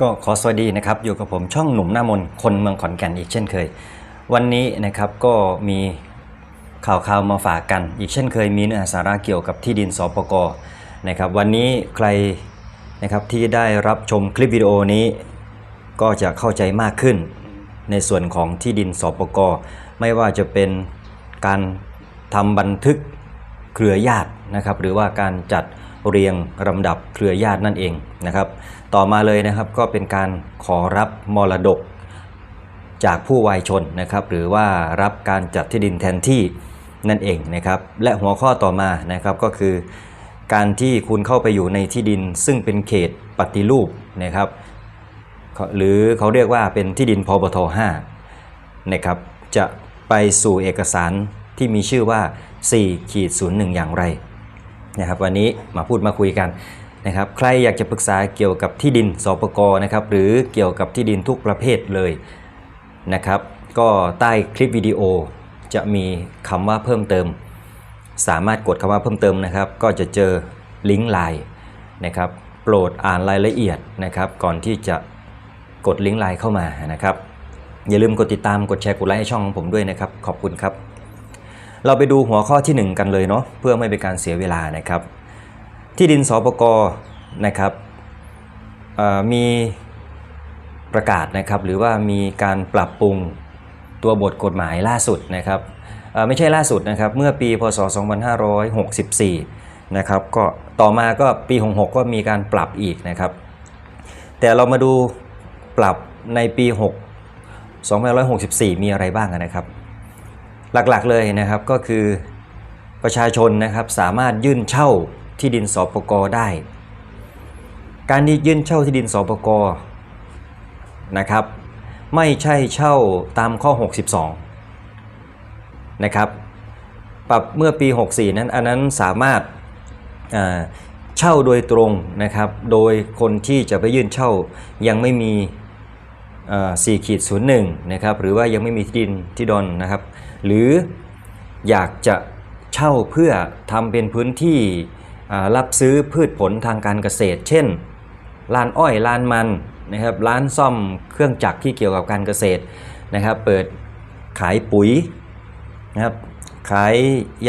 ก็ขอสวัสดีนะครับ อยู่กับผมช่องหนุ่มหน้ามนคนเมืองขอนแก่นอีกเช่นเคย วันนี้นะครับก็มีข่าวข่าวมาฝากกัน อีกเช่นเคยมีเนื้อหาสาระเกี่ยวกับที่ดินสปกนะครับวันนี้ใครนะครับที่ได้รับชมคลิปวิดีโอนี้ ก็จะเข้าใจมากขึ้น ในส่วนของที่ดินสปกไม่ว่าจะเป็นการทำบันทึกเครือญาตินะครับ หรือว่าการจัด เรียงลำดับเครือญาตินั่นเองนะครับ ต่อมาเลยนะครับก็เป็นการขอรับมรดกจากผู้วายชนนะครับ หรือว่ารับการจัดที่ดินแทนที่นั่นเองนะครับ และหัวข้อต่อมานะครับก็คือ การที่คุณเข้าไปอยู่ในที่ดิน ซึ่งเป็นเขตปฏิรูปนะครับ หรือเขาเรียกว่าเป็นที่ดินพบท5นะครับจะไปสู่เอกสารที่มีชื่อว่า4ขีด01 อย่างไร นะครับวันนี้มาพูดมาคุยกันนะครับใครอยากจะปรึกษาเกี่ยวกับที่ดินสปกนะครับหรือเกี่ยวกับที่ดินทุกประเภทเลยนะครับก็ใต้คลิปวิดีโอจะมีคำว่าเพิ่มเติม สามารถกดคำว่าเพิ่มเติมนะครับ ก็จะเจอลิงก์ไลน์นะครับโปรดอ่านรายละเอียดนะครับก่อนที่จะกดลิงก์ไลน์เข้ามานะครับอย่าลืมกดติดตามกดแชร์กดไลค์ให้ช่องของผมด้วยนะครับ ขอบคุณครับ เราไปดูหัวข้อที่ 1 กันเลยเนาะเพื่อไม่เป็นการเสียเวลานะครับ ที่ดินสปกนะครับมีประกาศนะครับหรือว่ามีการปรับปรุงตัวบทกฎหมายล่าสุดนะครับไม่ใช่ล่าสุดนะครับเมื่อปีพศ 2564 นะครับก็ต่อมาก็ปี 66 ก็มีการปรับอีกนะครับ แต่เรามาดูปรับในปี 6 2564 มีอะไรบ้างนะครับ หลักๆเลยนะครับก็คือประชาชนนะครับสามารถยื่นเช่าที่ดินสปกได้ การที่ยื่นเช่าที่ดินสปกนะครับ ไม่ใช่เช่าตามข้อ 62 นะครับปรับเมื่อปี 64 นั้นอันนั้นสามารถเช่าโดยตรงนะครับ โดยคนที่จะไปยื่นเช่ายังไม่มี4ขีดศูนย์หนึ่งนะครับหรือว่ายังไม่มีที่ดินที่ดอนนะครับ หรืออยากจะเช่าเพื่อทำเป็นพื้นที่รับซื้อพืชผลทางการเกษตร เช่นลานอ้อยลานมันนะครับร้านซ่อมเครื่องจักรที่เกี่ยวกับการเกษตรนะครับ เปิดขายปุ๋ยนะครับขาย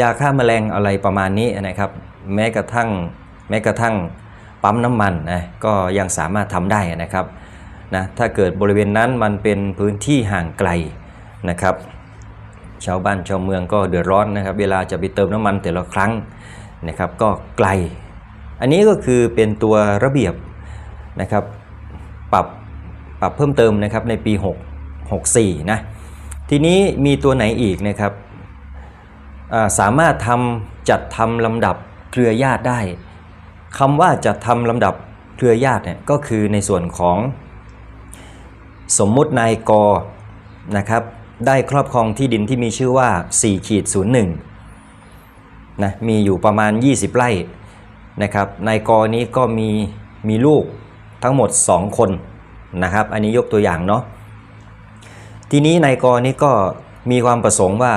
ยาฆ่าแมลงอะไรประมาณนี้นะครับ แม้กระทั่งแม้กระทั่งปั๊มน้ำมันนะก็ยังสามารถทำได้นะครับนะถ้าเกิดบริเวณนั้นมันเป็นพื้นที่ห่างไกลนะครับ ชาวบ้านชาวเมืองก็เดือดร้อนนะครับ เวลาจะไปเติมน้ำมันแต่ละครั้งนะครับก็ไกล อันนี้ก็คือเป็นตัวระเบียบนะครับปรับปรับเพิ่มเติมนะครับในปี 6 64นะทีนี้มีตัวไหนอีกนะครับาสามารถทำจัดทำลำดับเครือญาติได้คำว่าจัดทำลำดับเครือญาติเนี่ยก็คือในส่วนของสมมุตินายกนะครับ ได้ครอบครองที่ดินที่มีชื่อว่า4ขีด01นะมีอยู่ประมาณ 20 ไร่นะครับนายกนี้ก็มีมีลูกทั้งหมด 2 คนนะครับ อันนี้ยกตัวอย่างเนาะทีนี้นายกนี้ก็มีความประสงค์ว่า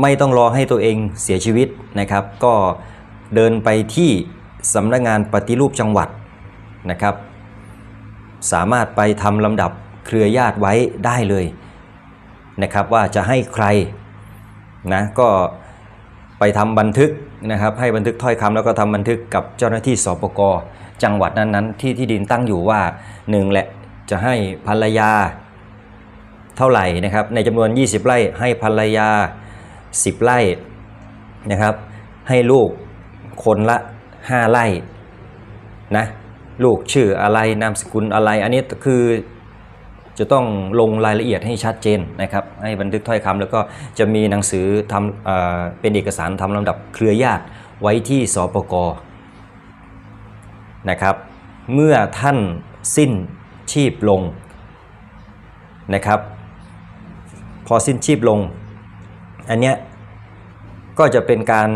ไม่ต้องรอให้ตัวเองเสียชีวิตนะครับ ก็เดินไปที่สำนักงานปฏิรูปจังหวัดนะครับ สามารถไปทำลำดับ เครือญาติไว้ได้เลยนะครับ ว่าจะให้ใครนะก็ไปทำบันทึกนะครับ ให้บันทึกถ้อยคำแล้วก็ทำบันทึกกับเจ้าหน้าที่สปกจังหวัดนั้นๆ ที่ที่ดินตั้งอยู่ว่าหนึ่งแหละจะให้ภรรยาเท่าไหร่นะครับ ในจำนวน 20 ไร่ให้ภรรยา 10 ไร่นะครับ ให้ลูกคนละ 5 ไร่นะลูกชื่ออะไรนามสกุลอะไร อันนี้คือ จะต้องลงรายละเอียดให้ชัดเจนนะครับให้บันทึกถ้อยคำแล้วก็จะมีหนังสือทำเอเป็นเอกสารทำลำดับเครือญาติไว้ที่สปกนะครับ เมื่อท่านสิ้นชีพลงนะครับ พอสิ้นชีพลง อันเนี้ยก็จะเป็นการ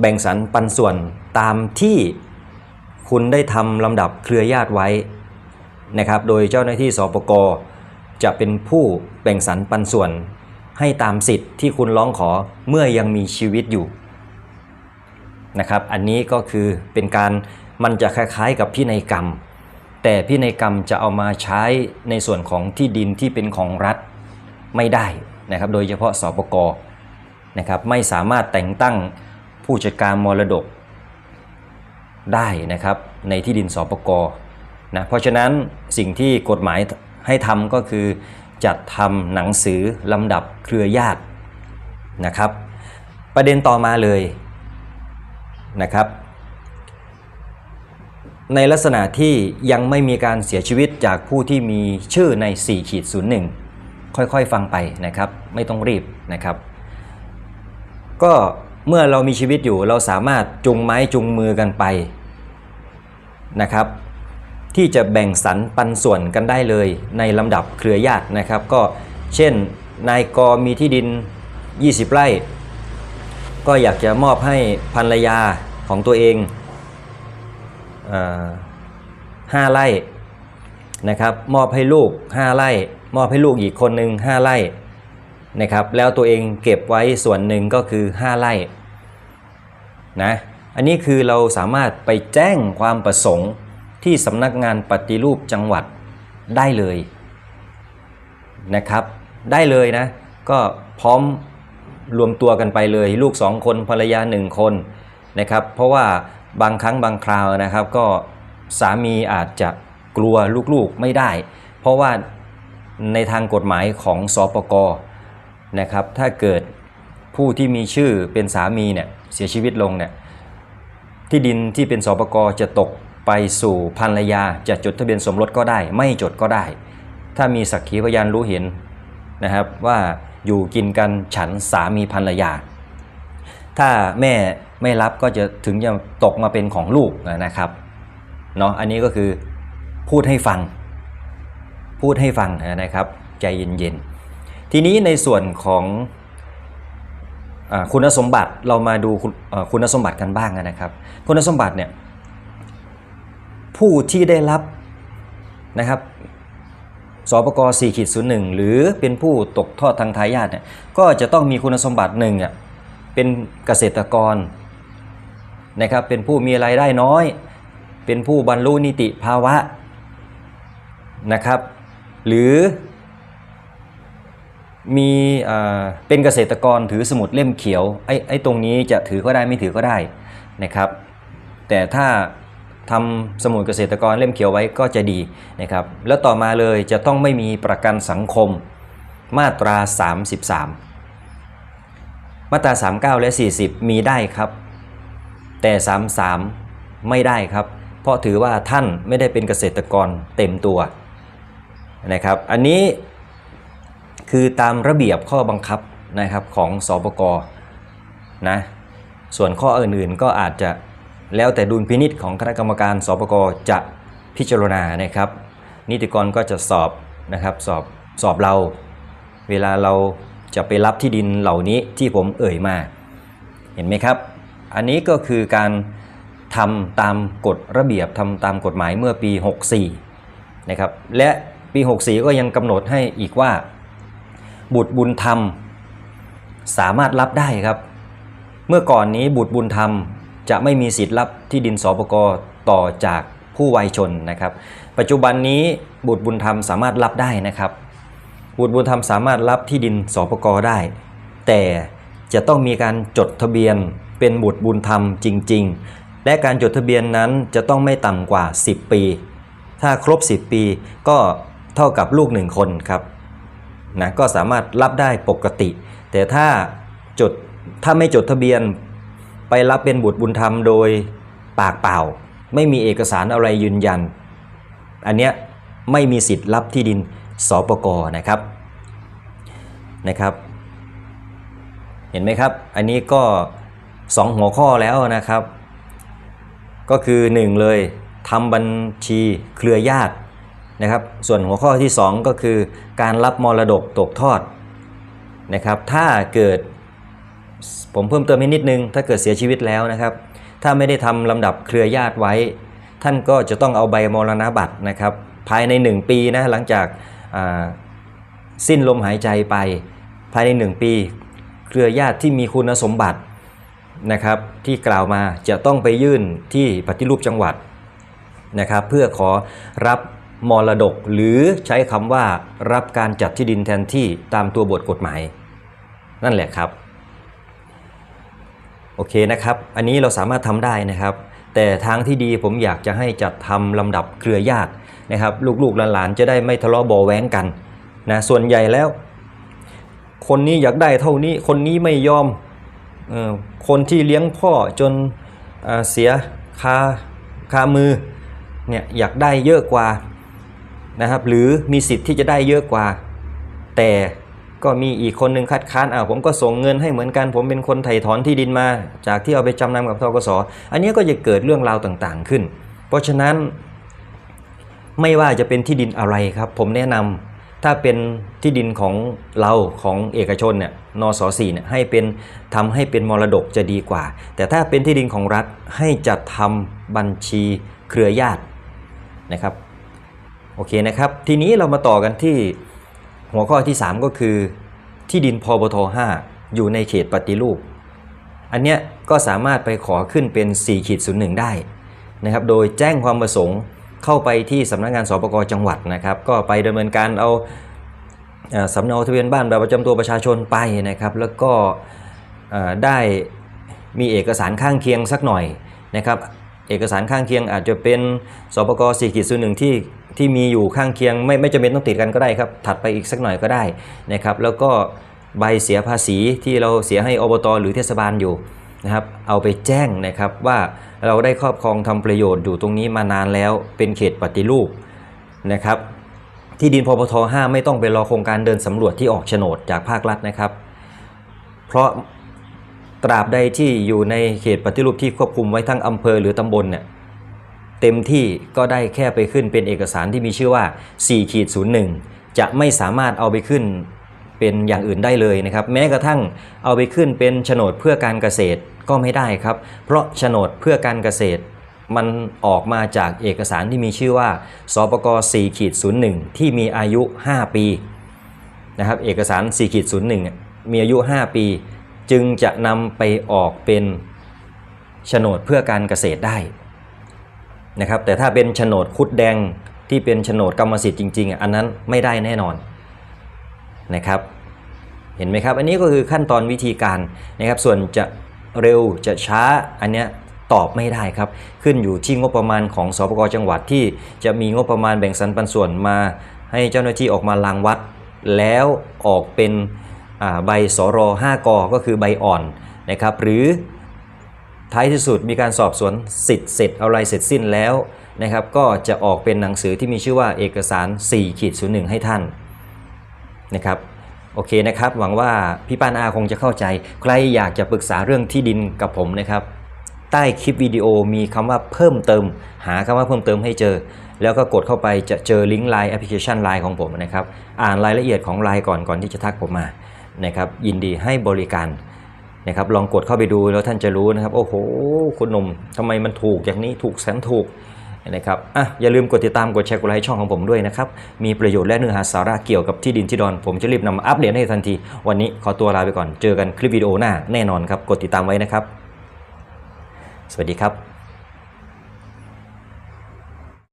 แบ่งสรรปันส่วนตามที่คุณได้ทำลำดับเครือญาติไว้ นะครับ โดยเจ้าหน้าที่สปกจะเป็นผู้แบ่งสรรปันส่วน ให้ตามสิทธิ์ที่คุณร้องขอเมื่อยังมีชีวิตอยู่นะครับ อันนี้ก็คือเป็นการมันจะคล้ายๆกับพินัยกรรม แต่พินัยกรรมจะเอามาใช้ในส่วนของที่ดินที่เป็นของรัฐไม่ได้นะครับ โดยเฉพาะสปกนะครับไม่สามารถแต่งตั้งผู้จัดการมรดกได้นะครับในที่ดินสปก นะเพราะฉะนั้นสิ่งที่กฎหมายให้ทำก็คือ จัดทำหนังสือลำดับเครือญาตินะครับ ประเด็นต่อมาเลยนะครับ ในลักษณะที่ยังไม่มีการเสียชีวิตจากผู้ที่มีชื่อใน4ขีด01ค่อยๆ ฟังไปนะครับ ไม่ต้องรีบนะครับ ก็เมื่อเรามีชีวิตอยู่เราสามารถจุงไม้จุงมือกันไปนะครับ ที่จะแบ่งสรรปันส่วนกันได้เลยในลำดับเครือญาตินะครับ ก็เช่นนายกมีที่ดิน 20 ไร่ ก็อยากจะมอบให้ภรรยาของตัวเองห้าไร่นะครับมอบให้ลูก 5 ไร่ มอบให้ลูกอีกคนหนึ่ง5 ไร่นะครับแล้วตัวเองเก็บไว้ส่วนหนึ่งก็คือ 5 ไร่นะอันนี้คือเราสามารถไปแจ้งความประสงค์ ที่สำนักงานปฏิรูปจังหวัดได้เลยนะครับ ได้เลยนะ ก็พร้อมรวมตัวกันไปเลย ลูก2คนภรรยา1คนนะครับ เพราะว่าบางครั้งบางคราวนะครับ ก็สามีอาจจะกลัวลูกๆไม่ได้ เพราะว่าในทางกฎหมายของสปกนะครับ ถ้าเกิดผู้ที่มีชื่อเป็นสามีเนี่ยเสียชีวิตลงเนี่ยที่ดินที่เป็นสปกจะตก ไปสู่ภรรยาจะจดทะเบียนสมรสก็ได้ ไม่จดก็ได้ ถ้ามีสักขีพยานรู้เห็นนะครับว่าอยู่กินกันฉันสามีภรรยา ถ้าแม่ไม่รับก็จะถึงจะตกมาเป็นของลูกนะครับเนาะอันนี้ก็คือพูดให้ฟัง พูดให้ฟังนะครับใจเย็นๆ ทีนี้ในส่วนของอคุณสมบัติเรามาดูคุณสมบัติกันบ้างนะครับ คุณสมบัติเนี่ย ผู้ที่ได้รับนะครับสปก4ขีด01หนึ่งหรือเป็นผู้ตกทอดทางทายาทเนี่ยก็จะต้องมีคุณสมบัติหนึ่งอะเป็นเกษตรกรนะครับเป็นผู้มีรายได้น้อย เป็นผู้บรรลุนิติภาวะนะครับ หรือมีอ่าเป็นเกษตรกรถือสมุดเล่มเขียวไอ้ไอ้ตรงนี้จะถือก็ได้ไม่ถือก็ได้นะครับ แต่ถ้า ทำสมุดเกษตรกรเล่มเขียวไว้ก็จะดีนะครับ แล้วต่อมาเลยจะต้องไม่มีประกันสังคมมาตรา 33 มาตรา 39 และ 40 มีได้ครับ แต่ 33 ไม่ได้ครับ เพราะถือว่าท่านไม่ได้เป็นเกษตรกรเต็มตัวนะครับ อันนี้คือตามระเบียบข้อบังคับนะครับของสปกนะ ส่วนข้ออื่นๆก็อาจจะ แล้วแต่ดุลพินิษของคณะกรรมการสปกจะพิจารณานะครับ นิติกรก็จะสอบนะครับสอบสอบเรา เวลาเราจะไปรับที่ดินเหล่านี้ที่ผมเอ่ยมา เห็นไหมครับ อันนี้ก็คือการทำตามกฎระเบียบทำตามกฎหมายเมื่อปี 64 นะครับ และปี 64 ก็ยังกำหนดให้อีกว่า บุตรบุญธรรม สามารถรับได้ครับ เมื่อก่อนนี้บุตรบุญธรรม จะไม่มีสิทธิ์รับที่ดินสปกต่อจากผู้วัยชนนะครับ ปัจจุบันนี้บุตรบุญธรรมสามารถรับได้นะครับ บุตรบุญธรรมสามารถรับที่ดินสปกได้ แต่จะต้องมีการจดทะเบียนเป็นบุตรบุญธรรมจริง ๆ และการจดทะเบียนนั้นจะต้องไม่ต่ำกว่า 10 ปี ถ้าครบ 10 ปีก็เท่ากับลูกหนึ่งคนครับนะก็สามารถรับได้ปกติ แต่ถ้าจดถ้าไม่จดทะเบียน ไปรับเป็นบุตรบุญธรรมโดยปากเปล่า ไม่มีเอกสารอะไรยืนยัน อันเนี้ยไม่มีสิทธิ์รับที่ดินสปกนะครับนะครับ เห็นไหมครับ อันนี้ก็ 2 หัวข้อแล้วนะครับ ก็คือ 1 เลยทำบัญชีเครือญาตินะครับ ส่วนหัวข้อที่ 2 ก็คือการรับมรดกตกทอดนะครับ ถ้าเกิด ผมเพิ่มเติมให้นิดนึง ถ้าเกิดเสียชีวิตแล้วนะครับ ถ้าไม่ได้ทำลำดับเครือญาติไว้ ท่านก็จะต้องเอาใบมรณบัตรนะครับ ภายใน 1 ปีนะหลังจากสิ้นลมหายใจไป ภายใน 1 ปี เครือญาติที่มีคุณสมบัตินะครับที่กล่าวมาจะต้องไปยื่นที่ปฏิรูปจังหวัดนะครับ เพื่อขอรับมรดกหรือใช้คำว่ารับการจัดที่ดินแทนที่ตามตัวบทกฎหมาย นั่นแหละครับ โอเคนะครับ อันนี้เราสามารถทำได้นะครับ แต่ทางที่ดีผมอยากจะให้จัดทำลำดับเครือญาตินะครับ ลูกๆหลานๆจะได้ไม่ทะเลาะเบาแว้งกันนะส่วนใหญ่แล้ว คนนี้อยากได้เท่านี้คนนี้ไม่ยอมออคนที่เลี้ยงพ่อจนอ่าเสียคาคามือเนี่ยอยากได้เยอะกว่านะครับ หรือมีสิทธิ์ที่จะได้เยอะกว่า แต่ ก็มีอีกคนหนึ่งคัดค้านอ่าผมก็ส่งเงินให้เหมือนกัน ผมเป็นคนไถ่ถอนที่ดินมา จากที่เอาไปจำนำกับทกสอันนี้ก็จะเกิดเรื่องราวต่างๆขึ้น เพราะฉะนั้น ไม่ว่าจะเป็นที่ดินอะไรครับ ผมแนะนำถ้าเป็นที่ดินของเราของเอกชนเนี่ยนสสี่เนี่ยให้เป็นทำให้เป็นมรดกจะดีกว่า แต่ถ้าเป็นที่ดินของรัฐให้จัดทำบัญชีเครือญาตินะครับโอเคนะครับ ทีนี้เรามาต่อกันที่ หัวข้อที่ 3 ก็คือ ที่ดินพบท5อยู่ในเขตปฏิรูป อันเนี้ยก็สามารถไปขอขึ้นเป็น4ขีด01ได้นะครับโดยแจ้งความประสงค์เข้าไปที่สำนักงานสปกจังหวัดนะครับก็ไปดำเนินการเอาสำเนาทะเบียนบ้านแบบประจำตัวประชาชนไปนะครับ แล้วก็ได้มีเอกสารข้างเคียงสักหน่อยนะครับ เอกสารข้างเคียงอาจจะเป็นสปก4ขีด01ที่ ที่มีอยู่ข้างเคียงไม่ไม่จำเป็นต้องติดกันก็ได้ครับ ถัดไปอีกสักหน่อยก็ได้นะครับแล้วก็ใบเสียภาษีที่เราเสียให้อบตหรือเทศบาลอยู่นะครับเอาไปแจ้งนะครับว่าเราได้ครอบครองทำประโยชน์อยู่ตรงนี้มานานแล้วเป็นเขตปฏิรูปนะครับที่ดินพปท5ไม่ต้องไปรอโครงการเดินสำรวจที่ออกโฉนดจากภาครัฐนะครับ เพราะตราบใดที่อยู่ในเขตปฏิรูปที่ควบคุมไว้ทั้งอำเภอหรือตำบลเนี่ย เต็มที่ก็ได้แค่ไปขึ้นเป็นเอกสารที่มีชื่อว่า4ขีด01 จะไม่สามารถเอาไปขึ้นเป็นอย่างอื่นได้เลยนะครับ แม้กระทั่งเอาไปขึ้นเป็นโฉนดเพื่อการเกษตรก็ไม่ได้ครับ เพราะโฉนดเพื่อการเกษตร มันออกมาจากเอกสารที่มีชื่อว่าสปก4ขีด01 ที่มีอายุ 5 ปีนะครับเอกสาร4ขีด01 มีอายุ 5 ปี จึงจะนำไปออกเป็นโฉนดเพื่อการเกษตรได้ นะครับแต่ถ้าเป็นโฉนดคุดแดงที่เป็นโฉนดกรรมสิทธิ์จริงๆอันนั้นไม่ได้แน่นอนนะครับเห็นไหมครับ อันนี้ก็คือขั้นตอนวิธีการนะครับ ส่วนจะเร็วจะช้าอันเนี้ยตอบไม่ได้ครับ ขึ้นอยู่ที่งบประมาณของสปกจังหวัดที่จะมีงบประมาณแบ่งสรรปันส่วนมาให้เจ้าหน้าที่ออกมารางวัด แล้วออกเป็นใบสร5กก็คือใบอ่อนนะครับ หรือ ท้ายที่สุดมีการสอบสวนสิทธิ์เสร็จอะไรเสร็จสิ้นแล้วนะครับ ก็จะออกเป็นหนังสือที่มีชื่อว่าเอกสาร4ขีด01ให้ท่านนะครับโอเคนะครับ หวังว่าพี่ปานอาคงจะเข้าใจ ใครอยากจะปรึกษาเรื่องที่ดินกับผมนะครับ ใต้คลิปวิดีโอมีคำว่าเพิ่มเติม หาคำว่าเพิ่มเติมให้เจอ แล้วก็กดเข้าไปจะเจอลิงก์ไลน์แอปพลิเคชันไลน์ของผมนะครับ อ่านรายละเอียดของไลน์ก่อนก่อนที่จะทักผมมานะครับ ยินดีให้บริการ นะครับลองกดเข้าไปดูแล้วท่านจะรู้นะครับ โอ้โหคุณหนุ่มทำไมมันถูกอย่างนี้ถูกแสนถูกนะครับอะอย่าลืมกดติดตามกดแชร์กดไลค์ช่องของผมด้วยนะครับ มีประโยชน์และเนื้อหาสาระเกี่ยวกับที่ดินที่ดอน ผมจะรีบนำอัปเดตให้ทันที วันนี้ขอตัวลาไปก่อนเจอกันคลิปวิดีโอหน้าแน่นอนครับ กดติดตามไว้นะครับ สวัสดีครับ